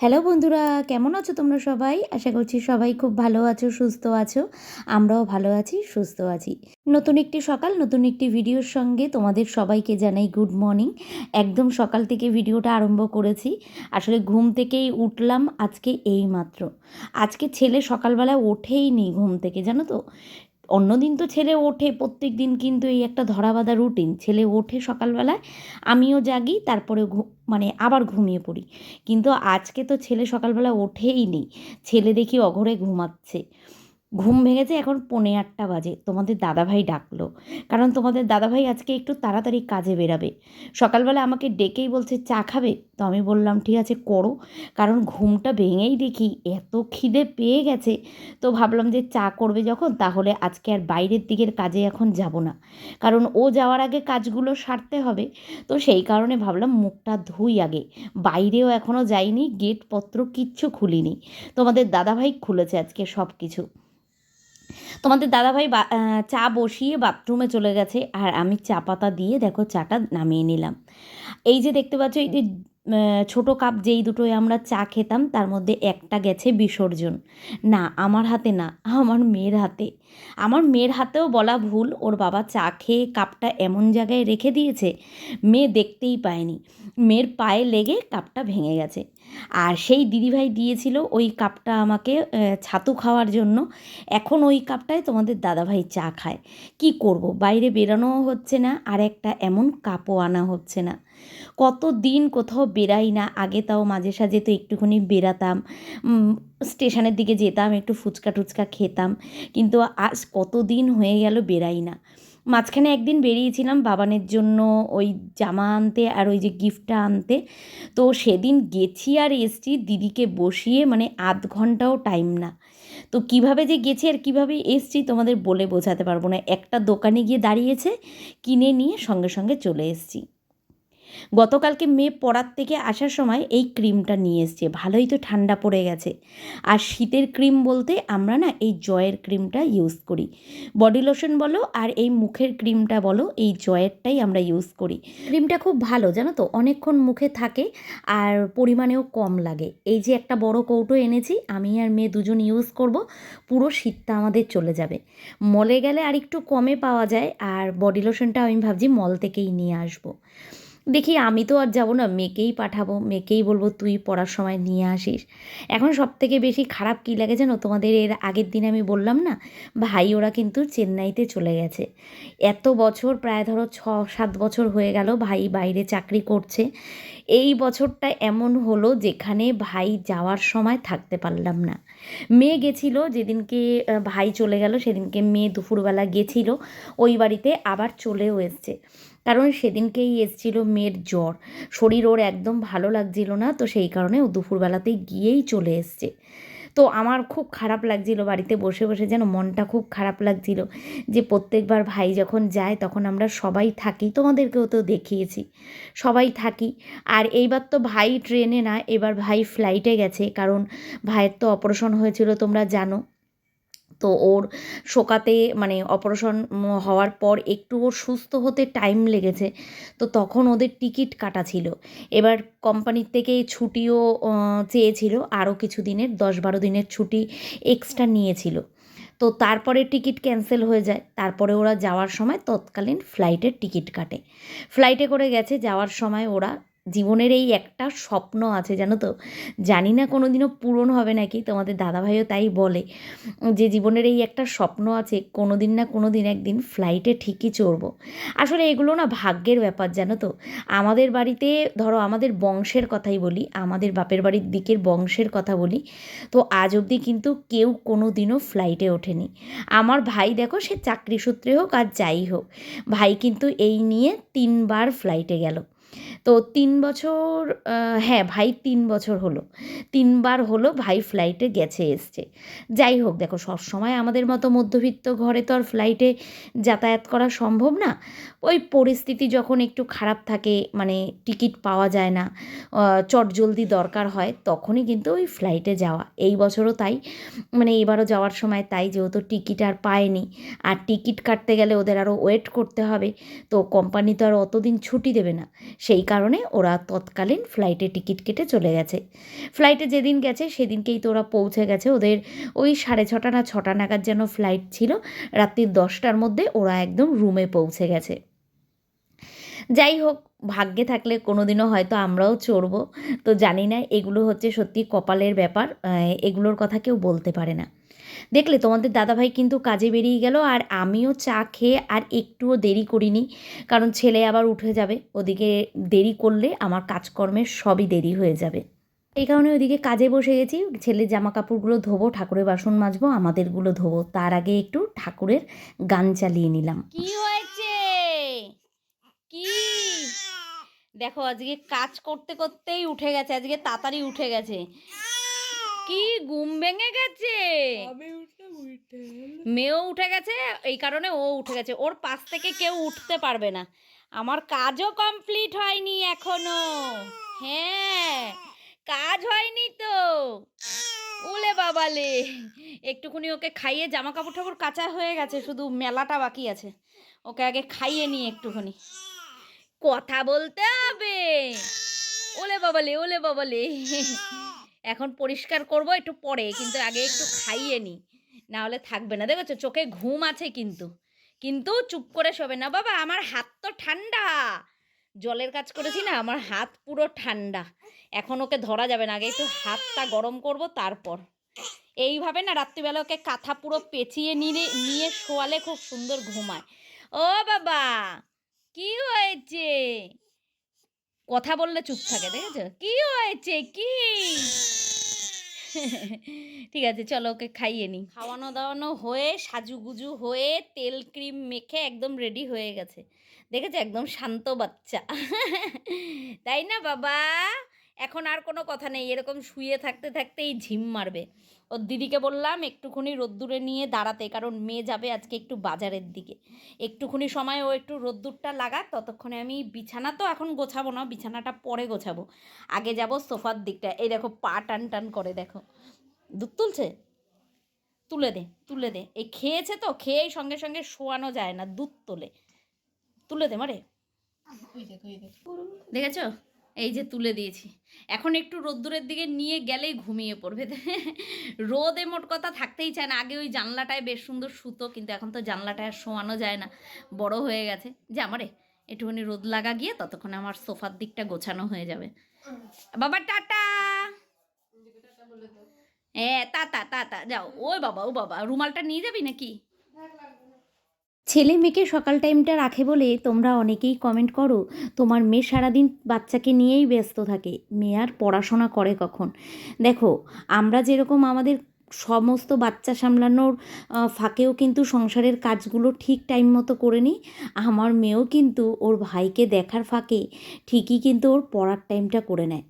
Hello বন্ধুরা, কেমন আছো তোমরা সবাই? আশা করছি সবাই খুব ভালো আছো, সুস্থ আছো। আমরাও ভালো আছি, সুস্থ আছি। নতুন একটি সকাল, নতুন একটি ভিডিওর সঙ্গে তোমাদের সবাইকে জানাই গুড মর্নিং একদম সকাল থেকে ভিডিওটা আরম্ভ করেছি। আসলে ঘুম থেকেই উঠলাম আজকে এই মাত্র আজকে ছেলে সকালবেলা ওঠেই নি ঘুম থেকে, জানো তো? অন্যদিন তো ছেলে ওঠে প্রত্যেক দিন কিন্তু এই একটা ধরাবাঁধা রুটিন ছেলে ওঠে সকালবেলায়, আমিও জাগি তারপরে মানে আবার ঘুমিয়ে পড়ি। কিন্তু আজকে তো ছেলে সকালবেলা ওঠেই নেই। ছেলে দেখি অঘরে ঘুমাচ্ছে। ঘুম ভেঙেছে, এখন পৌনে আটটা বাজে। তোমাদের দাদাভাই ডাকলো। কারণ তোমাদের দাদাভাই আজকে একটু তাড়াতাড়ি কাজে বেরাবে। সকালবেলা আমাকে ডেকেই বলছে, চা খাবে? তো আমি বললাম, ঠিক আছে, করো। কারণ ঘুমটা ভেঙেই দেখি এত খিদে পেয়ে গেছে। তো ভাবলাম যে চা করবে যখন, তাহলে আজকে আর বাইরের দিকের কাজে এখন যাব না। কারণ ও যাওয়ার আগে কাজগুলো সারতে হবে। তো সেই কারণে ভাবলাম, মুখটা ধুই আগে। বাইরেও এখনও যাইনি, গেটপত্র কিচ্ছু খুলিনি। তোমাদের দাদাভাই খুলেছে আজকে সব কিছু তোমাদের দাদাভাই চা বসিয়ে বাথরুমে চলে গেছে, আর আমি চা পাতা দিয়ে, দেখো, চাটা নামিয়ে নিলাম। এই যে দেখতে পাচ্ছ, এই যে ছোটো কাপ যেই দুটোই আমরা চা খেতাম, তার মধ্যে একটা গেছে বিসর্জন। না, আমার হাতে না, আমার মেয়ের হাতে। আমার মেয়ের হাতেও বলা ভুল, ওর বাবা চা খেয়ে কাপটা এমন জায়গায় রেখে দিয়েছে, মেয়ে দেখতেই পায়নি। মেয়ের পায়ে লেগে কাপটা ভেঙে গেছে। আর সেই দিদিভাই দিয়েছিল ওই কাপটা আমাকে ছাতু খাওয়ার জন্য। এখন ওই কাপটায় তোমাদের দাদাভাই চা খায়। কি করব? বাইরে বেরানোও হচ্ছে না, আর একটা এমন কাপও আনা হচ্ছে না। কত দিন কোথাও বেরাই না, আগে তাও মাঝে সাঝে তো একটুখানি বেরাতাম স্টেশনের দিকে যেতাম, একটু ফুচকা টুচকা খেতাম, কিন্তু আজ কত দিন হয়ে গেল বেরাই না। মাঝখানে একদিন বেরিয়েছিলাম বাবানের জন্য ওই জামা আনতে আর ওই যে গিফটটা আনতে, তো সেদিন গেছি আর এসছি দিদিকে বসিয়ে মানে আধ ঘন্টাও টাইম না। তো কীভাবে যে গেছি আর কীভাবে এসছি তোমাদের বলে বোঝাতে পারব না। একটা দোকানে গিয়ে দাঁড়িয়েছে, কিনে নিয়ে সঙ্গে সঙ্গে চলে এসছি। গতকালকে মেয়ে পড়ার থেকে আসার সময় এই ক্রিমটা নিয়ে এসছে। ভালোই তো ঠান্ডা পড়ে গেছে। আর শীতের ক্রিম বলতে আমরা না এই জয়ের ক্রিমটা ইউজ করি। বডি লোশন বলো আর এই মুখের ক্রিমটা বলো, এই জয়েরটাই আমরা ইউজ করি। ক্রিমটা খুব ভালো, জানো তো? অনেকক্ষণ মুখে থাকে আর পরিমাণেও কম লাগে। এই যে একটা বড় কৌটো এনেছি, আমি আর মেয়ে দুজন ইউজ করব, পুরো শীতটা আমাদের চলে যাবে। মলে গেলে আর একটু কমে পাওয়া যায়, আর বডি লোশনটা আমি ভাবছি মল থেকেই নিয়ে আসব। দেখি আমি তো আর যাব না, মেয়েকেই পাঠাবো, মেয়েকেই বলব তুই পড়ার সময় নিয়ে আসিস। এখন সব থেকে বেশি খারাপ কী লাগে জানো? তোমাদের এর আগের দিন আমি বললাম না, ভাই ওরা কিন্তু চেন্নাইতে চলে গেছে। এত বছর প্রায় ধরো ছ, সাত বছর হয়ে গেল ভাই বাইরে চাকরি করছে। এই বছরটা এমন হলো যেখানে ভাই যাওয়ার সময় থাকতে পারলাম না। মেয়ে গেছিল যেদিনকে ভাই চলে গেল সেদিনকে মেয়ে দুপুরবেলা গেছিল, ওই বাড়িতে আবার চলেও এসছে। কারণ সেদিনকেই এসছিল মেয়ের জ্বর। শরীর ওর একদম ভালো লাগছিল না, তো সেই কারণে ও দুপুরবেলাতেই গিয়েই চলে এসছে। তো আমার খুব খারাপ লাগছিল বাড়িতে বসে বসে, যেন মনটা খুব খারাপ লাগছিল যে প্রত্যেকবার ভাই যখন যায় তখন আমরা সবাই থাকি। তোমাদেরকেও তো দেখিয়েছি, সবাই থাকি। আর এইবার তো ভাই ট্রেনে না, এবার ভাই ফ্লাইটে গেছে। কারণ ভাইয়ের তো অপারেশন হয়েছিল, তোমরা জানো। তো ওর শোকাতে মানে অপারেশন হওয়ার পর একটু ওর সুস্থ হতে টাইম লেগেছে। তো তখন ওদের টিকিট কাটা ছিল। এবার কোম্পানির থেকে ছুটিও চেয়েছিল। আরও কিছু দিনের, দশ বারো দিনের ছুটি এক্সট্রা নিয়েছিল। তো তারপরে টিকিট ক্যান্সেল হয়ে যায়। তারপরে ওরা যাওয়ার সময় তৎকালীন ফ্লাইটের টিকিট কাটে। ফ্লাইটে করে গেছে, যাওয়ার সময় ওরা জীবনের এই একটা স্বপ্ন আছে, জানো তো? জানি না কোনো দিনও পূরণ হবে নাকি, তোমাদের দাদাভাইও তাই বলে। যে জীবনের এই একটা স্বপ্ন আছে কোনো দিন না কোনো দিন একদিন ফ্লাইটে ঠিকই চড়বো। আসলে এগুলো না ভাগ্যের ব্যাপার, জানো তো? আমাদের বাড়িতে, ধরো আমাদের বংশের কথাই বলি, আমাদের বাপের বাড়ির দিকের বংশের কথা বলি, তো আজ অবধি কিন্তু কেউ কোনো দিনও ফ্লাইটে ওঠেনি। আমার ভাই দেখো, সে চাকরি সূত্রে হোক আর যাই হোক, ভাই কিন্তু এই নিয়ে তিনবার ফ্লাইটে গেল। তো তিন বছর হ্যাঁ ভাই তিন বছর হলো। তিনবার হলো ভাই ফ্লাইটে গেছে, এসছে। যাই হোক, দেখো সবসময় আমাদের মতো মধ্যবিত্ত ঘরে তো আর ফ্লাইটে যাতায়াত করা সম্ভব না। ওই পরিস্থিতি যখন একটু খারাপ থাকে মানে টিকিট পাওয়া যায় না চট জলদি দরকার হয়, তখনই কিন্তু ওই ফ্লাইটে যাওয়া। এই বছরও তাই মানে এবারও যাওয়ার সময় তাই, যেহেতু টিকিট আর পায়নি। আর টিকিট কাটতে গেলে ওদের আরও ওয়েট করতে হবে, তো কোম্পানি তো আর অতদিন ছুটি দেবে না। সেই কারণে ওরা তৎকালীন ফ্লাইটে টিকিট কেটে চলে গেছে। ফ্লাইটে যেদিন গেছে, সেদিনকেই তো ওরা পৌঁছে গেছে। ওদের ওই সাড়ে ছটা না ছটা নাগাদ যেন ফ্লাইট ছিল, রাত্রি দশটার মধ্যে ওরা একদম রুমে পৌঁছে গেছে। যাই হোক, ভাগ্যে থাকলে কোনো দিনও হয়তো আমরাও চড়বো। তো জানি না, এগুলো হচ্ছে সত্যি কপালের ব্যাপার এগুলোর কথা কেউ বলতে পারে না। দেখলে তোমাদের দাদাভাই কিন্তু কাজে বেরিয়ে গেল আর আমিও চা খেয়ে আর একটুও দেরি করিনি। কারণ ছেলে আবার উঠে যাবে। ওদিকে দেরি করলে আমার কাজকর্মের সবই দেরি হয়ে যাবে। এই কারণে ওইদিকে কাজে বসে গেছি। ছেলের জামা কাপড়গুলো ধোবো, ঠাকুরের বাসন মাজবো, আমাদেরগুলো ধোবো। তার আগে একটু ঠাকুরের গান চালিয়ে নিলাম। কি হয়েছে? কি? দেখো, আজকে কাজ করতে করতেই উঠে গেছে। আজকে তাড়াতাড়ি উঠে গেছে। কি ঘুম ভেঙে গেছে? মেয়েও উঠে গেছে এই কারণে ও উঠে গেছে। ওর পাশ থেকে কেউ উঠতে পারবে না। আমার কাজও কমপ্লিট হয়নি এখনও। হ্যাঁ কাজ হয়নি তো। উলে বাবালে একটুখানি ওকে খাইয়ে জামা কাপড় টাপড় কাঁচা হয়ে গেছে শুধু মেলাটা বাকি আছে। ওকে আগে খাইয়ে নিই একটুখানি। কথা বলতে হবে। ওলে বাবালে ওলে বাবালে। এখন পরিষ্কার করব একটু পরে, কিন্তু আগে একটু খাইয়ে নিই না। হলে থাকবে না। দেখেছ? চোখে ঘুম আছে কিন্তু। কিন্তু চুপ করে শোবে না। বাবা, আমার হাত তো ঠান্ডা। জলের কাজ করেছি না, আমার হাত পুরো ঠান্ডা। এখন ওকে ধরা যাবে না। আগে একটু হাতটা গরম করব, তারপর। এইভাবে না রাত্রিবেলা ওকে কাঁথা পুরো পেঁচিয়ে নিয়ে নিয়ে শোয়ালে খুব সুন্দর ঘুমায়। ও বাবা, কি হয়েছে? কথা বললে চুপ থাকে দেখেছ কি হয়েছে? কি? ঠিক আছে, চলো ওকে খাইয়ে নি। খাওয়ানো দাওয়ানো হয়ে, সাজুগুজু হয়ে, তেল ক্রিম মেখে একদম রেডি হয়ে গেছে। দেখেছ? একদম শান্ত বাচ্চা। তাই না, বাবা? এখন আর কোনো কথা নেই। এরকম শুয়ে থাকতে থাকতেই ঝিম মারবে। ওর দিদিকে বললাম একটুখানি রোদ্দুরে নিয়ে দাঁড়াতে কারণ মেয়ে যাবে আজকে একটু বাজারের দিকে। একটুখানি সময় ও একটু রোদ্দুরটা লাগাক ততক্ষণে আমি বিছানা তো এখন গোছাবো না বিছানাটা পরে গোছাবো। আগে যাব সোফার দিকটা। এই দেখো পা টান টান করে দেখো। দুধ তুলছে? তুলে দে তুলে দে। এই খেয়েছে তো খেয়েই সঙ্গে সঙ্গে শোয়ানো যায় না দুধ তোলে। তুলে দে মারে। দেখেছ? এই যে তুলে দিয়েছি। এখন একটু রোদ্দুরের দিকে নিয়ে গেলেই ঘুমিয়ে পড়বে। রোদে মোট কথা থাকতেই চায় না। আগে ওই জানলাটায় বেশ সুন্দর সুতো, কিন্তু এখন তো জানলাটায় আর শোয়ানো যায় না। বড় হয়ে গেছে। যে আমারে একটুখানি রোদ লাগা গিয়ে ততক্ষণে আমার সোফার দিকটা গোছানো হয়ে যাবে। বাবা, টাটা! হ্যাঁ তা তা তা যাও। ওই বাবা, ও বাবা, রুমালটা নিয়ে যাবি নাকি? ছেলে মেয়েকে সকাল টাইমটা রাখে বলে তোমরা অনেকেই কমেন্ট করো, তোমার মেয়ে সারাদিন বাচ্চাকে নিয়েই ব্যস্ত থাকে, মেয়ে আর পড়াশোনা করে কখন? দেখো, আমরা যেরকম আমাদের সমস্ত বাচ্চা সামলানোর ফাঁকেও কিন্তু সংসারের কাজগুলো ঠিক টাইম মতো করে নিই। আমার মেয়েও কিন্তু ওর ভাইকে দেখার ফাঁকে ঠিকই কিন্তু ওর পড়ার টাইমটা করে নেয়।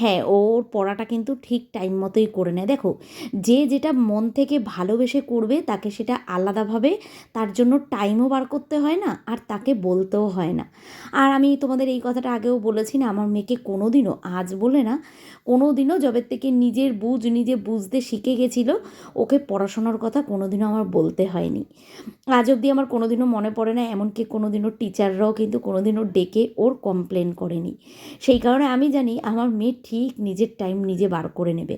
হ্যাঁ ওর পড়াটা কিন্তু ঠিক টাইম মতোই করে নেয়। দেখো, যে যেটা মন থেকে ভালোবেসে করবে, তাকে সেটা আলাদাভাবে তার জন্য টাইমও বার করতে হয় না, আর তাকে বলতেও হয় না। আর আমি তোমাদের এই কথাটা আগেও বলেছি না, আমার মেয়েকে কোনো দিনও আজ বলে না কোনো দিনও জবের থেকে নিজের বুঝ নিজে বুঝতে শিখে গেছিল ওকে পড়াশোনার কথা কোনোদিনও আমার বলতে হয়নি। আজ অবধি আমার কোনোদিনও মনে পড়ে না, এমনকি কোনোদিনও টিচাররাও কিন্তু কোনোদিনও ডেকে ওর কমপ্লেন করেনি। সেই কারণে আমি জানি আমার মেয়ে ঠিক নিজের টাইম নিজে বার করে নেবে।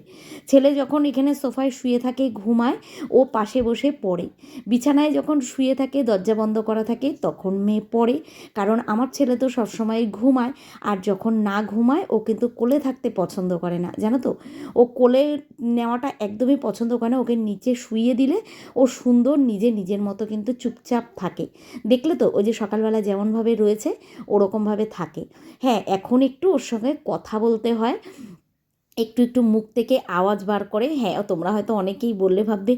ছেলে যখন এখানে সোফায় শুয়ে থাকে, ঘুমায়, ও পাশে বসে পড়ে। বিছানায় যখন শুয়ে থাকে, দরজা বন্ধ করা থাকে, তখন মেয়ে পড়ে। কারণ আমার ছেলে তো সবসময় ঘুমায়, আর যখন না ঘুমায়, ও কিন্তু কোলে থাকতে পছন্দ করে না। জানো তো? ও কোলে নেওয়াটা একদমই পছন্দ করে না, ওকে নিচে শুইয়ে দিলে ও সুন্দর নিজে নিজের মতো কিন্তু চুপচাপ থাকে। দেখলে তো, ওই যে সকালবেলা যেমনভাবে রয়েছে, ওরকমভাবে থাকে। হ্যাঁ এখন একটু ওর সঙ্গে কথা বলতে হয়। একটু একটু মুখ থেকে আওয়াজ বার করে হ্যাঁ তোমরা হয়তো অনেকেই বললে ভাববে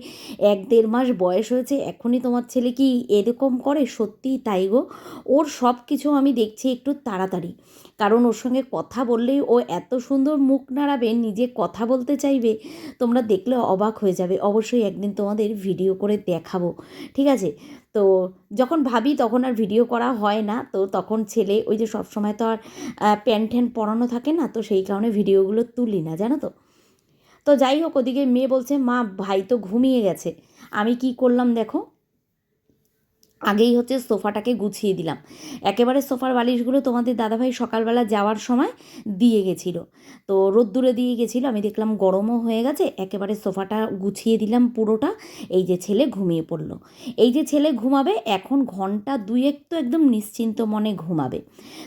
এক দেড় মাস বয়স হয়েছে, এখনই তোমার ছেলে কি এরকম করে? সত্যিই তাই গো। ওর সব কিছু আমি দেখছি একটু তাড়াতাড়ি। কারণ ওর সঙ্গে কথা বললেই ও এত সুন্দর মুখ নাড়াবে, নিজে কথা বলতে চাইবে, তোমরা দেখলে অবাক হয়ে যাবে। অবশ্যই একদিন তোমাদের ভিডিও করে দেখাবো। ঠিক আছে? তো যখন ভাবি তখন আর ভিডিও করা হয় না, তো তখন ছেলে ওই যে সব সময় তো আর প্যান্ট ট্যান্ট পরানো থাকে না, তো সেই কারণে ভিডিওগুলো তুলি না, জানো তো। তো যাই হোক, ওদিকে মেয়ে বলছে, মা, ভাই তো ঘুমিয়ে গেছে। আমি কি করলাম দেখো? আগেই হচ্ছে সোফাটাকে গুছিয়ে দিলাম। একেবারে সোফার বালিশগুলো তোমাদের দাদাভাই সকালবেলা যাওয়ার সময় দিয়ে গেছিল। তো রোদ্দুরে দিয়ে গেছিল, আমি দেখলাম গরমও হয়ে গেছে, একেবারে সোফাটা গুছিয়ে দিলাম পুরোটা, এই যে ছেলে ঘুমিয়ে পড়ল। এই যে ছেলে ঘুমাবে, এখন ঘণ্টা দুয়েক তো একদম নিশ্চিন্ত মনে ঘুমাবে।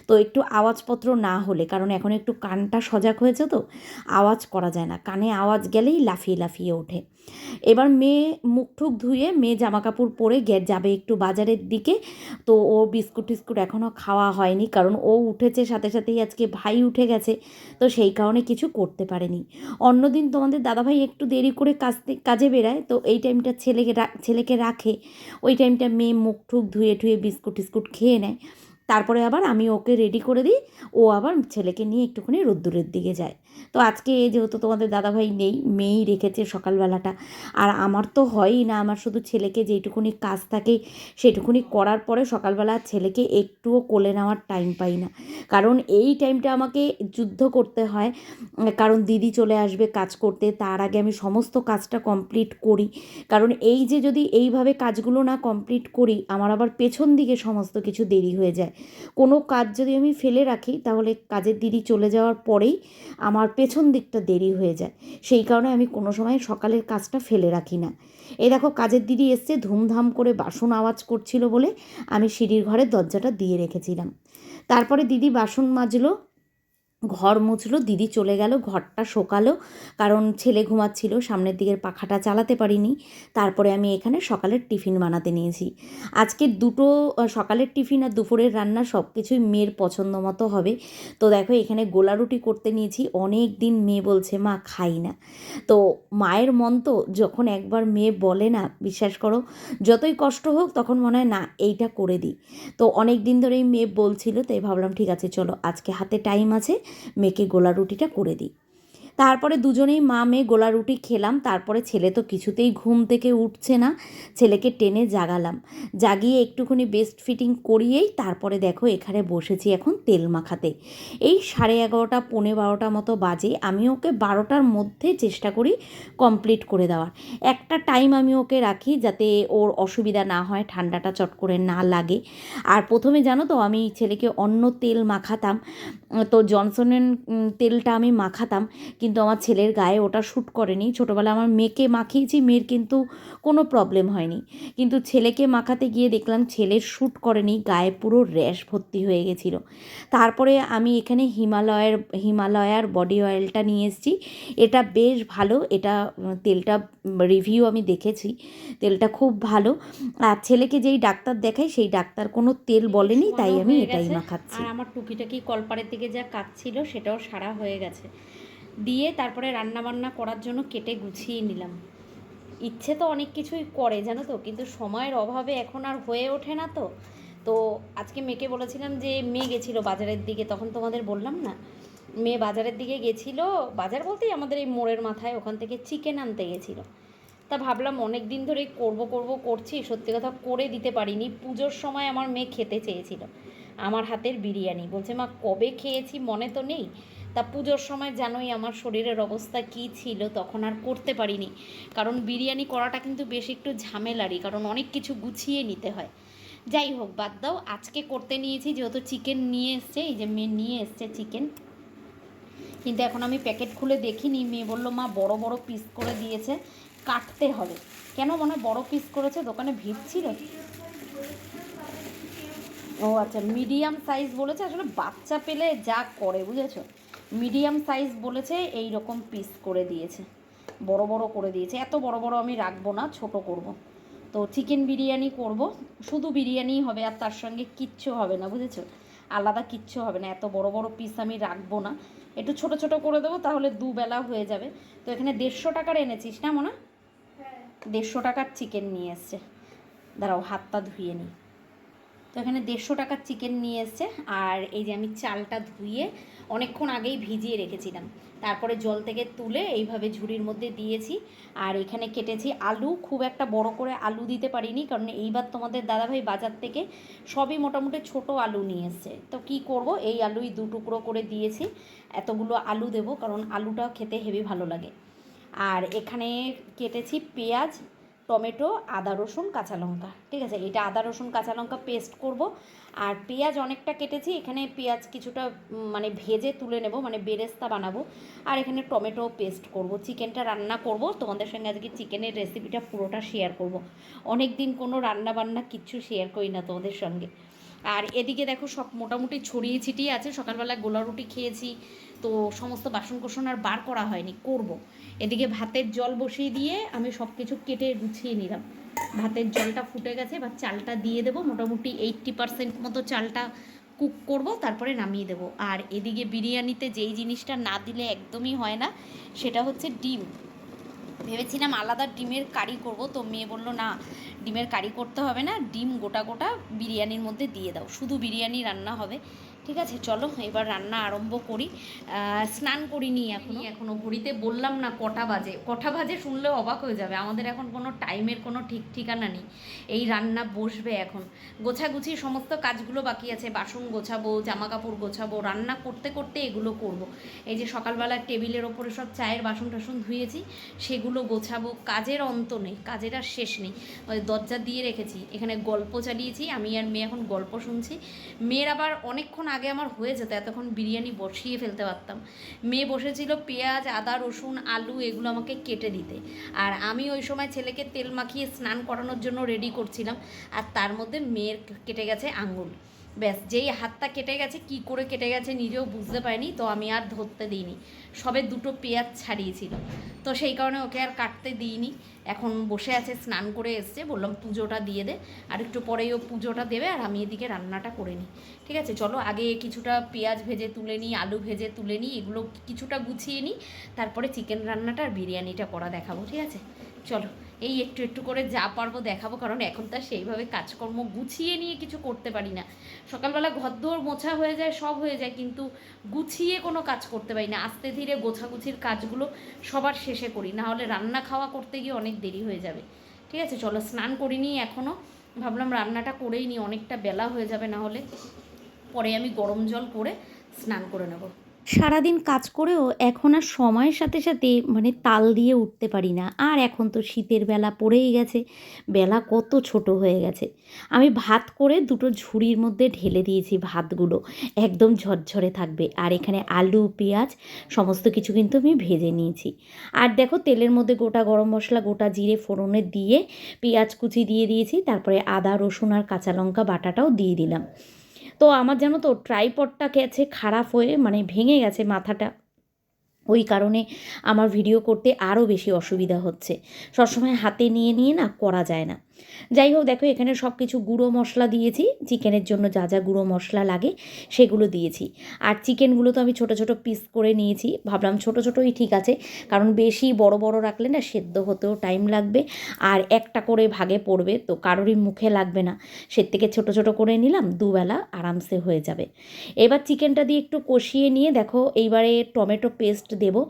তো একটু আওয়াজপত্র না হলে, কারণ এখন একটু কানটা সজাগ হয়েছে তো, আওয়াজ করা যায় না। কানে আওয়াজ গেলেই লাফিয়ে লাফিয়ে ওঠে। এবার মেয়ে মুখ ঠুক ধুয়ে মেয়ে জামা কাপড় পরে গে যাবে একটু বাজারের দিকে। তো ও বিস্কুট টিস্কুট এখনও খাওয়া হয়নি কারণ ও উঠেছে, সাথে সাথেই আজকে ভাই উঠে গেছে। তো সেই কারণে কিছু করতে পারেনি। অন্যদিন তোমাদের দাদাভাই একটু দেরি করে কাজ কাজে বেরায়। তো এই টাইমটা ছেলেকে ছেলেকে রাখে। ওই টাইমটা মেয়ে মুখ ঠুক ধুয়ে ঠুয়ে বিস্কুট টিস্কুট খেয়ে নেয়। তারপরে আবার আমি ওকে রেডি করে দিই, ও আবার ছেলেকে নিয়ে একটুখানি রোদ্দুরের দিকে যায়। তো আজকে যেহেতু তোমাদের দাদাভাই নেই, মেয়েই রেখেছে সকালবেলাটা। আর আমার তো হয়ই না, আমার শুধু ছেলেকে যেটুকুনি কাজ থাকে সেটুকুনি করার পরে সকালবেলা ছেলেকে একটুও কোলে নেওয়ার টাইম পাই না। কারণ এই টাইমটা আমাকে যুদ্ধ করতে হয়। কারণ দিদি চলে আসবে কাজ করতে, তার আগে আমি সমস্ত কাজটা কমপ্লিট করি। কারণ এই যে যদি এইভাবে কাজগুলো না কমপ্লিট করি, আমার আবার পেছন দিকে সমস্ত কিছু দেরি হয়ে যায়। কোনো কাজ যদি আমি ফেলে রাখি, তাহলে কাজের দিদি চলে যাওয়ার পরেই আমার পেছন দিকটা দেরি হয়ে যায়। সেই কারণে আমি কোনো সময় সকালের কাজটা ফেলে রাখি না। এই দেখো, কাজের দিদি এসছে, ধুমধাম করে বাসন আওয়াজ করছিল বলে আমি সিঁড়ির ঘরের দরজাটা দিয়ে রেখেছিলাম। তারপরে দিদি বাসন মাজলো ঘর মুছলো, দিদি চলে গেল, ঘরটা শোকালো, কারণ ছেলে ঘুমাচ্ছিল, সামনের দিকের পাখাটা চালাতে পারিনি। তারপরে আমি এখানে সকালের টিফিন বানাতে নিয়েছি। আজকে দুটো সকালের টিফিন আর দুপুরের রান্না সব কিছুই মেয়ের পছন্দ মতো হবে। তো দেখো, এখানে গোলা রুটি করতে নিয়েছি, অনেক দিন মেয়ে বলছে, মা, খাই না। তো মায়ের মন তো যখন একবার মেয়ে বলে না, বিশ্বাস করো, যতই কষ্ট হোক, তখন মনে হয়, না, এইটা করে দিই। তো অনেক দিন ধরেই মেয়ে বলছিল, তাই ভাবলাম, ঠিক আছে, চলো, আজকে হাতে টাইম আছে মেয়েকে গোলা রুটিটা করে দিই। তারপরে দুজনেই মা, মেয়ে, গোলা রুটি খেলাম। তারপরে ছেলে তো কিছুতেই ঘুম থেকে উঠছে না। ছেলেকে টেনে জাগালাম। জাগিয়ে একটুখানি বেস্ট ফিটিং করিয়েই তারপরে দেখো এখানে বসেছি এখন তেল মাখাতে। এই সাড়ে এগারোটা, পৌনে বারোটা মতো বাজে। আমি ওকে বারোটার মধ্যে চেষ্টা করি কমপ্লিট করে দেওয়ার। একটা টাইম আমি ওকে রাখি যাতে ওর অসুবিধা না হয়, ঠান্ডাটা চট করে না লাগে। আর প্রথমে জানো তো আমি ছেলেকে অন্য তেল মাখাতাম। তো জনসনের তেলটা আমি মাখাতাম। কিন্তু আমার ছেলের গায়ে ওটা শ্যুট করেনি। ছোটোবেলায় আমার মেয়েকে মাখিয়েছি মেয়ের কিন্তু কোনো প্রবলেম হয়নি। কিন্তু ছেলেকে মাখাতে গিয়ে দেখলাম ছেলের শ্যুট করেনি গায়ে পুরো র্যাশ ভর্তি হয়ে গেছিল। তারপরে আমি এখানে হিমালয়ের হিমালয়ার বডি অয়েলটা নিয়ে এসেছি। এটা বেশ ভালো এটা তেলটা রিভিউ আমি দেখেছি তেলটা খুব ভালো। আর ছেলেকে যেই ডাক্তার দেখাই সেই ডাক্তার কোনো তেল বলেনি তাই আমি এটাই মাখাচ্ছি। আর আমার টুকিটাকি কলপাড়ের দিকে যা কাজ ছিল সেটাও সারা হয়ে গেছে। দিয়ে তারপরে রান্না বান্না করার জন্য কেটে গুছিয়ে নিলাম। ইচ্ছে তো অনেক কিছুই করে, জানো তো? কিন্তু সময়ের অভাবে এখন আর হয়ে ওঠে না তো। তো আজকে মেয়েকে বলেছিলাম যে, মেয়ে গেছিল বাজারের দিকে, তখন তোমাদের বললাম না? মেয়ে বাজারের দিকে গেছিল, বাজার বলতেই আমাদের এই মোড়ের মাথায় ওখান থেকে চিকেন আনতে গেছিল। তা ভাবলাম অনেক দিন ধরেই করব করব, করছি, সত্যি কথা করে দিতে পারিনি। পুজোর সময় আমার মেয়ে খেতে চেয়েছিল। আমার হাতের বিরিয়ানি। বলছে, মা, কবে খেয়েছি মনে তো নেই? তা পুজোর সময় জানোই আমার শরীরের অবস্থা কী ছিল, তখন আর করতে পারিনি। কারণ বিরিয়ানি করাটা কিন্তু বেশ একটু ঝামেলারই, কারণ অনেক কিছু গুছিয়ে নিতে হয়। যাই হোক, বাদ দাও, আজকে করতে নিয়েছি, যেহেতু চিকেন নিয়ে এসছে, এই যে মেয়ে নিয়ে এসছে চিকেন কিন্তু এখন আমি প্যাকেট খুলে দেখিনি, মেয়ে বলল, মা, বড় বড় পিস করে দিয়েছে, কাটতে হবে। কেন মনে বড় পিস করেছে, দোকানে ভিড় ছিল? ও আচ্ছা মিডিয়াম সাইজ বলেছে, আসলে বাচ্চা পেলে যা করে, বুঝেছ? মিডিয়াম সাইজ বলেছে এই রকম পিস করে দিয়েছে। বড় বড় করে দিয়েছে। এত বড় বড় আমি রাখব না ছোট করব। তো চিকেন বিরিয়ানি করব। শুধু বিরিয়ানি হবে আর তার সঙ্গে কিচ্ছু হবে না বুঝেছ? আলাদা কিচ্ছু হবে না। এত বড় বড় পিস আমি রাখব না। একটু ছোট ছোট করে দেবো তাহলে দুবেলা হয়ে যাবে। তো এখানে দেড়শো টাকার এনেছিস না মনে? দেড়শো টাকার চিকেন নিয়ে এসছে। দাঁড়াও হাতটা ধুয়ে নিই। তো এখানে দেড়শো টাকার চিকেন নিয়ে এসছে আর এই যে আমি চালটা ধুয়ে অনেকক্ষণ আগেই ভিজিয়ে রেখেছিলাম। তারপরে জল থেকে তুলে এইভাবে ঝুড়ির মধ্যে দিয়েছি। আর এখানে কেটেছি আলু। খুব একটা বড় করে আলু দিতে পারিনি, কারণ এইবার তোমাদের দাদাভাই বাজার থেকে সবই মোটামুটি ছোট আলু নিয়ে এসছে। তো কি করব? এই আলুই দু টুকরো করে দিয়েছি। এতগুলো আলু দেবো, কারণ আলুটাও খেতে হেভি ভালো লাগে। আর এখানে কেটেছি পেঁয়াজ টমেটো, আদা, রসুন, কাঁচা লঙ্কা। ঠিক আছে? এটা আদা, রসুন, কাঁচা লঙ্কা পেস্ট করব। আর পেঁয়াজ অনেকটা কেটেছি। এখানে পেঁয়াজ কিছুটা মানে ভেজে তুলে নেব মানে বেরেস্তা বানাবো। আর এখানে টমেটো পেস্ট করব। চিকেনটা রান্না করব। তোমাদের সঙ্গে আজকে চিকেনের রেসিপিটা পুরোটা শেয়ার করব। অনেক দিন কোনো রান্না বান্না কিচ্ছু শেয়ার করি না তোমাদের সঙ্গে। আর এদিকে দেখো সব মোটামুটি ছড়িয়ে ছিটিয়ে আছে। সকালবেলা গোলা রুটি খেয়েছি। তো সমস্ত বাসন কোসন আর বার করা হয়নি। করব। এদিকে ভাতের জল বসিয়ে দিয়ে আমি সব কিছু কেটে গুছিয়ে নিলাম। ভাতের জলটা ফুটে গেছে, এবার চালটা দিয়ে দেবো। মোটামুটি এইট্টি পার্সেন্ট মতো চালটা কুক করব, তারপরে নামিয়ে দেবো। আর এদিকে বিরিয়ানিতে যেই জিনিসটা না দিলে একদমই হয় না, সেটা হচ্ছে ডিম। ভেবেছিলাম আলাদা ডিমের কারি করব, তো মেয়ে বলল, না, ডিমের কারি করতে হবে না, ডিম গোটা গোটা বিরিয়ানির মধ্যে দিয়ে দাও। শুধু বিরিয়ানি রান্না হবে। ঠিক আছে চলো এবার রান্না আরম্ভ করি। স্নান করিনি এখনও। এখনও ঘড়িতে বললাম না কটা বাজে। কটা বাজে শুনলে অবাক হয়ে যাবে। আমাদের এখন কোনো টাইমের কোনো ঠিক ঠিকানা নেই। এই রান্না বসবে এখন। গোছাগুছি সমস্ত কাজগুলো বাকি আছে। বাসন গোছাবো জামা কাপড় গোছাবো রান্না করতে করতে এগুলো করব। এই যে সকালবেলা টেবিলের ওপরে সব চায়ের বাসন টাসন ধুয়েছি সেগুলো গোছাবো। কাজের অন্ত নেই কাজের আর শেষ নেই। ওই দরজা দিয়ে রেখেছি। এখানে গল্প চালিয়েছি। আমি আর মেয়ে এখন গল্প শুনছি। মেয়ের আবার অনেকক্ষণ আগে আমার হয়ে যেত, এতক্ষণ বিরিয়ানি বসিয়ে ফেলতে পারতাম। মেয়ে বসেছিল পেঁয়াজ, আদা, রসুন, আলু, এগুলো আমাকে কেটে দিতে। আর আমি ওই সময় ছেলেকে তেল মাখিয়ে স্নান করানোর জন্য রেডি করছিলাম, আর তার মধ্যে মেয়ের কেটে গেছে আঙুল। ব্যাস, যেই হাতটা কেটে গেছে, কি করে কেটে গেছে নিজেও বুঝতে পারিনি, তো আমি আর ধরতে দিইনি। সবে দুটো পেঁয়াজ ছাড়িয়েছিল তো সেই কারণে ওকে আর কাটতে দিইনি। এখন বসে আছে, স্নান করে এসছে। বললাম, পুজোটা দিয়ে দে। আর একটু পরেই ও পুজোটা দেবে, আর আমি এদিকে রান্নাটা করে নিই। ঠিক আছে, চলো আগে কিছুটা পেঁয়াজ ভেজে তুলে নিই, আলু ভেজে তুলে নিই, এগুলো কিছুটা গুছিয়ে নিই। তারপরে চিকেন রান্নাটা আর বিরিয়ানিটা করা দেখাবো, ঠিক আছে? চলো এই একটু একটু করে যা পারব দেখাবো, কারণ এখন তো সেইভাবে কাজকর্ম গুছিয়ে নিয়ে কিছু করতে পারি না। সকালবেলা ঘরদোর মোছা হয়ে যায়, সব হয়ে যায়, কিন্তু গুছিয়ে কোনো কাজ করতে পারি না। আস্তে ধীরে গোছাগুছির কাজগুলো সবার শেষে করি, না হলে রান্না খাওয়া করতে গিয়ে অনেক দেরি হয়ে যাবে। ঠিক আছে, চলো স্নান করিনি এখনও ভাবলাম রান্নাটা করেই নি অনেকটা বেলা হয়ে যাবে, না হলে পরে আমি গরম জল করে স্নান করে নেব। সারাদিন কাজ করেও এখন আর সময়ের সাথে সাথে মানে তাল দিয়ে উঠতে পারি না। আর এখন তো শীতের বেলা পড়েই গেছে, বেলা কত ছোট হয়ে গেছে। আমি ভাত করে দুটো ঝুড়ির মধ্যে ঢেলে দিয়েছি ভাতগুলো, একদম ঝরঝরে থাকবে। আর এখানে আলু, পেঁয়াজ, সমস্ত কিছু কিন্তু আমি ভেজে নিয়েছি। আর দেখো তেলের মধ্যে গোটা গরম মশলা, গোটা জিরে ফোড়নে দিয়ে পেঁয়াজ কুচি দিয়ে দিয়েছি, তারপরে আদা, রসুন আর কাঁচা লঙ্কা বাটাটাও দিয়ে দিলাম। তো আমার যেন তো ট্রাইপডটা গেছে খারাপ হয়ে মানে ভেঙে গেছে মাথাটা। ওই কারণে আমার ভিডিও করতে আরও বেশি অসুবিধা হচ্ছে। সবসময় হাতে নিয়ে নিয়ে না করা যায় না। যাই হোক, দেখো, এখানে সব কিছু গুঁড়ো মশলা দিয়েছি। চিকেনের জন্য যা যা গুঁড়ো মশলা লাগে সেগুলো দিয়েছি। আর চিকেনগুলো তো আমি ছোট ছোট পিস করে নিয়েছি। ভাবলাম ছোট ছোটই ঠিক আছে, কারণ বেশি বড় বড় রাখলে না সেদ্ধ হতেও টাইম লাগবে। আর একটা করে ভাগে পড়বে, তো কারোরই মুখে লাগবে না। সে থেকে ছোট ছোট করে নিলাম, দুবেলা আরামসে হয়ে যাবে। এবার চিকেনটা দিয়ে একটু কষিয়ে নিয়ে দেখো, এইবারে টমেটো পেস্ট দেবো।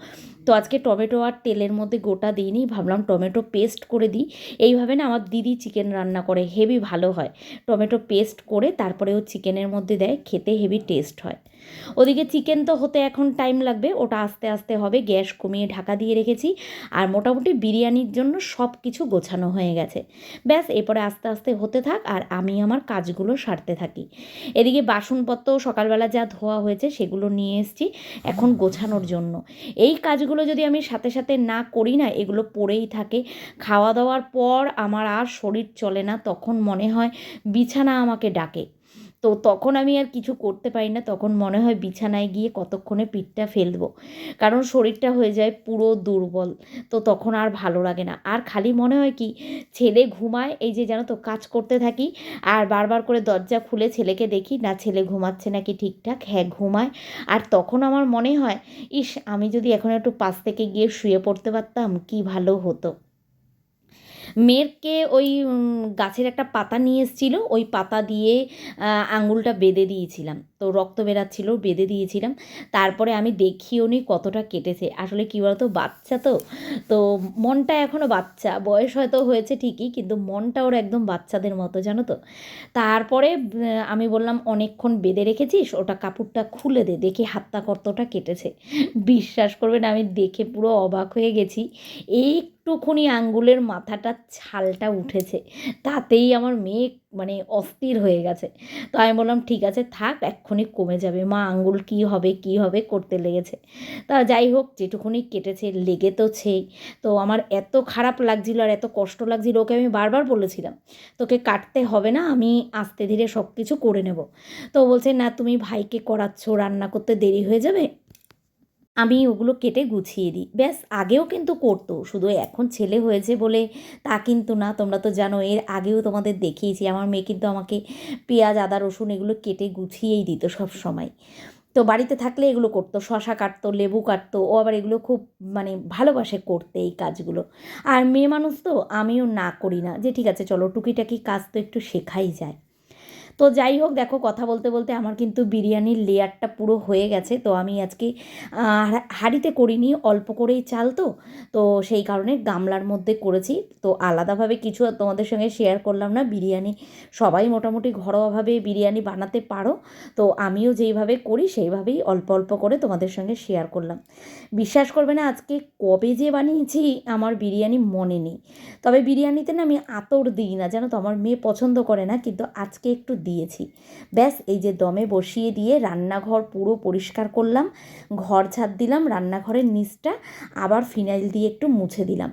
তো আজকে টমেটো আর তেলের মধ্যে গোটা দিইনি, ভাবলাম টমেটো পেস্ট করে দিই। এইভাবে না আমার দিদি চিকেন রান্না করে হেভি ভালো হয়। টমেটো পেস্ট করে তারপরে ও চিকেনের মধ্যে দেয়, খেতে হেভি টেস্ট হয়। ওদিকে চিকেন তো হতে এখন টাইম লাগবে, ওটা আস্তে আস্তে হবে, গ্যাস কমিয়ে ঢাকা দিয়ে রেখেছি। আর মোটামুটি বিরিয়ানির জন্য সব কিছু গোছানো হয়ে গেছে। ব্যাস, এরপরে আস্তে আস্তে হতে থাক আর আমি আমার কাজগুলো সারতে থাকি। এদিকে বাসনপত্র সকালবেলা যা ধোয়া হয়েছে সেগুলো নিয়ে এসেছি এখন গোছানোর জন্য। এই কাজগুলো যদি আমি সাথে সাথে না করি না, এগুলো পড়েই থাকে। খাওয়া দাওয়ার পর আমার আর শরীর চলে না, তখন মনে হয় বিছানা আমাকে ডাকে। তো তখন আমি আর কিছু করতে পারি না। তখন মনে হয় বিছানায় গিয়ে কতক্ষণে পিঠটা ফেলব। কারণ শরীরটা হয়ে যায় পুরো দুর্বল। তো তখন আর ভালো লাগে না। আর খালি মনে হয় কি, ছেলে ঘুমায়, এই যে জানো তো, কাজ করতে থাকি, আর বারবার করে দরজা খুলে ছেলেকে দেখি, না ছেলে ঘুমাচ্ছে নাকি ঠিকঠাক হ্যাঁ ঘুমায়। আর তখন আমার মনে হয়, ইস, আমি যদি এখন একটু পাশ থেকে গিয়ে শুয়ে পড়তে পারতাম, কি ভালো হতো। মেয়েরকে ওই গাছের একটা পাতা নিয়ে এসেছিল ওই পাতা দিয়ে আঙুলটা বেঁধে দিয়েছিলাম। তো রক্ত বেরাচ্ছিল, বেঁধে দিয়েছিলাম। তারপরে আমি দেখিও নি কতটা কেটেছে। আসলে কী বলতো, বাচ্চা তো। তো মনটা এখনও বাচ্চা। বয়স হয়তো হয়েছে ঠিকই, কিন্তু মনটা ওর একদম বাচ্চাদের মতো, জানো তো। তারপরে আমি বললাম, অনেকক্ষণ বেঁধে রেখেছিস, ওটা কাপড়টা খুলে দে, দেখি হাতটা কতটা কেটেছে। বিশ্বাস করবেন, আমি দেখে পুরো অবাক হয়ে গেছি। এই একটুখানি আঙ্গুলের মাথাটা ছালটা উঠেছে। তাতেই আমার মেয়ে মানে অস্থির হয়ে গেছে। তো আমি বললাম, ঠিক আছে, থাক এক্ষুনি কমে যাবে। মা, আঙ্গুল কি হবে কি হবে করতে লেগেছে। তা যাই হোক, যেটুকুনি কেটেছে, লেগে তো ছেই। তো আমার এত খারাপ লাগছিল আর এত কষ্ট লাগছিল, ওকে আমি বারবার বলেছিলাম, তোকে কাটতে হবে না, আমি আস্তে ধীরে সব কিছু করে নেব। তো বলছে, না, তুমি ভাইকে করাচ্ছ, রান্না করতে দেরি হয়ে যাবে? আমি ওগুলো কেটে গুছিয়ে দিই। ব্যাস, আগেও কিন্তু করতো। শুধু এখন ছেলে হয়েছে বলে তা কিন্তু না। তোমরা তো জানো, এর আগেও তোমাদের দেখিয়েছি। আমার মেয়ে কিন্তু আমাকে পেঁয়াজ, আদা, রসুন এগুলো কেটে গুছিয়েই দিত সব সময়। তো বাড়িতে থাকলে এগুলো করতো। শশা কাটতো, লেবু কাটতো। ও আবার এগুলো খুব মানে ভালোবাসে করতে এই কাজগুলো। আর মেয়ে মানুষ তো, আমিও না করি না। যে ঠিক আছে, চলো টুকিটাকি কাজ তো একটু শেখাই যায়। তো যাই হোক, দেখো কথা বলতে বলতে আমার কিন্তু বিরিয়ানির লেয়ারটা পুরো হয়ে গেছে। তো আমি আজকে হাঁড়িতে করিনি, অল্প করেই চাল তো। তো সেই কারণে গামলার মধ্যে করেছি। তো আলাদাভাবে কিছু তোমাদের সঙ্গে শেয়ার করলাম না। বিরিয়ানি সবাই মোটামুটি ঘরোয়াভাবে বিরিয়ানি বানাতে পারো। তো আমিও যেইভাবে করি, সেইভাবেই অল্প অল্প করে তোমাদের সঙ্গে শেয়ার করলাম। বিশ্বাস করবে না, আজকে কবে যে বানিয়েছি আমার বিরিয়ানি মনে নেই। তবে বিরিয়ানিতে না আমি আতর দিই না। জানো তো, আমার মেয়ে পছন্দ করে না, কিন্তু আজকে একটু দিয়েছি। ব্যাস, এই যে দমে বসিয়ে দিয়ে রান্নাঘর পুরো পরিষ্কার করলাম, ঘর ঝাড় দিলাম, রান্নাঘরের নিচটা আবার ফিনাইল দিয়ে একটু মুছে দিলাম।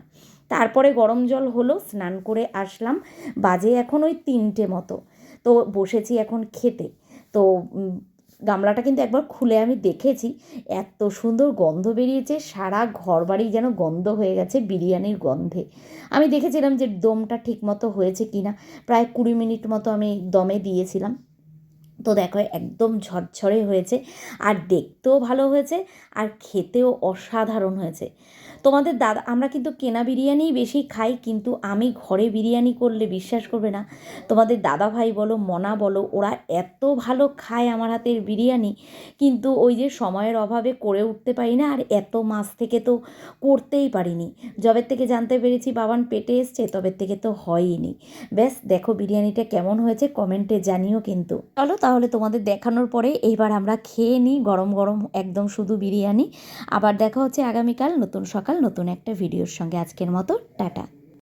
তারপরে গরম জল হলো, স্নান করে আসলাম, বাজে এখন ওই তিনটে মতো। তো বসেছি এখন খেতে। তো গামলাটা কিন্তু একবার খুলে আমি দেখেছি। এত সুন্দর গন্ধ বেরিয়েছে, সারা ঘর বাড়ি যেন গন্ধ হয়ে গেছে বিরিয়ানির গন্ধে। আমি দেখেছিলাম যে দমটা ঠিক মতো হয়েছে কি না প্রায় কুড়ি মিনিট মতো আমি দমে দিয়েছিলাম। তো দেখো, একদম ঝরঝরে হয়েছে, আর দেখতেও ভালো হয়েছে, আর খেতেও অসাধারণ হয়েছে। তোমাদের দাদা, আমরা কিন্তু কেনা বিরিয়ানিই বেশি খাই, কিন্তু আমি ঘরে বিরিয়ানি করলে বিশ্বাস করবে না। তোমাদের দাদা ভাই বলো, মনা বলো, ওরা এত ভালো খায় আমার হাতের বিরিয়ানি, কিন্তু ওই যে সময়ের অভাবে করে উঠতে পারি না, আর এত মাস থেকে তো করতেই পারিনি। জবের থেকে জানতে পেরেছি বাবান পেটে এসছে তবে থেকে তো হয়ইনি। ব্যাস, দেখো বিরিয়ানিটা কেমন হয়েছে, কমেন্টে জানিও কিন্তু। চলো তাহলে তোমাদের দেখানোর পরে এইবার আমরা খেয়ে নিই গরম গরম একদম শুধু বিরিয়ানি। আবার দেখা হচ্ছে আগামীকাল নতুন সকাল নতুন একটা ভিডিওর সঙ্গে আজকের মতো টাটা।